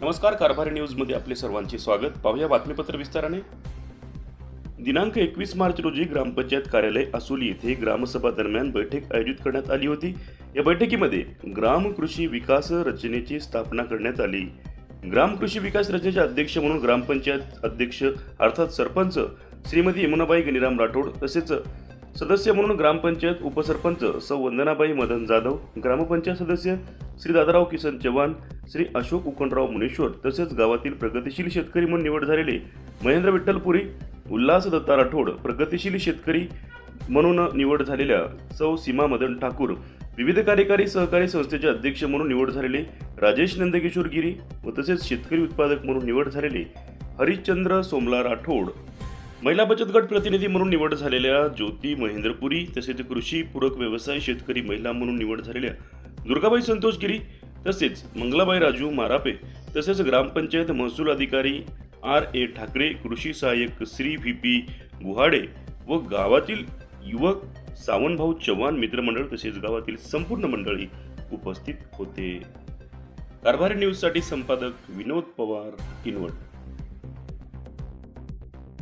नमस्कार कारभारी न्यूजमध्ये आपले सर्वांचे स्वागत. पाहूया बातमीपत्र विस्ताराने. दिनांक एकवीस मार्च रोजी ग्रामपंचायत कार्यालय असोली येथे ग्रामसभा दरम्यान बैठक आयोजित करण्यात आली होती. या बैठकीमध्ये ग्राम कृषी विकास रचनेची स्थापना करण्यात आली. ग्राम कृषी विकास रचनेचे अध्यक्ष म्हणून ग्रामपंचायत अध्यक्ष अर्थात सरपंच श्रीमती यमुनाबाई गणिराम राठोड तसेच सदस्य म्हणून ग्रामपंचायत उपसरपंच सौ वंदनाबाई मदन जाधव ग्रामपंचायत सदस्य श्री दादाराव किसन चव्हाण श्री अशोक उकणराव मुनेश्वर तसेच गावातील प्रगतिशील शेतकरी म्हणून निवड झालेले महेंद्र विठ्ठलपुरी उल्हास दत्ता राठोड प्रगतिशील शेतकरी म्हणून निवड झालेल्या सौ सीमा मदन ठाकूर विविध कार्यकारी सहकारी संस्थेचे अध्यक्ष म्हणून निवड झालेले राजेश नंदकिशोर गिरी व तसेच शेतकरी उत्पादक म्हणून निवड झालेले हरिश्चंद्र सोमला राठोड. महिला बचत गट प्रतिनिधी म्हणून निवड झालेल्या ज्योती महेंद्रपुरी तसेच कृषी पूरक व्यवसाय शेतकरी महिला म्हणून निवड झालेल्या दुर्गाबाई संतोष गिरी तसेच मंगलाबाई राजू मारापे तसेच ग्रामपंचायत महसूल अधिकारी आर ए ठाकरे कृषी सहाय्यक श्री व्ही पी गुहाडे व गावातील युवक सावनभाऊ चव्हाण मित्रमंडळ तसेच गावातील संपूर्ण मंडळी उपस्थित होते. कारभारी न्यूजसाठी संपादक विनोद पवार किनवट.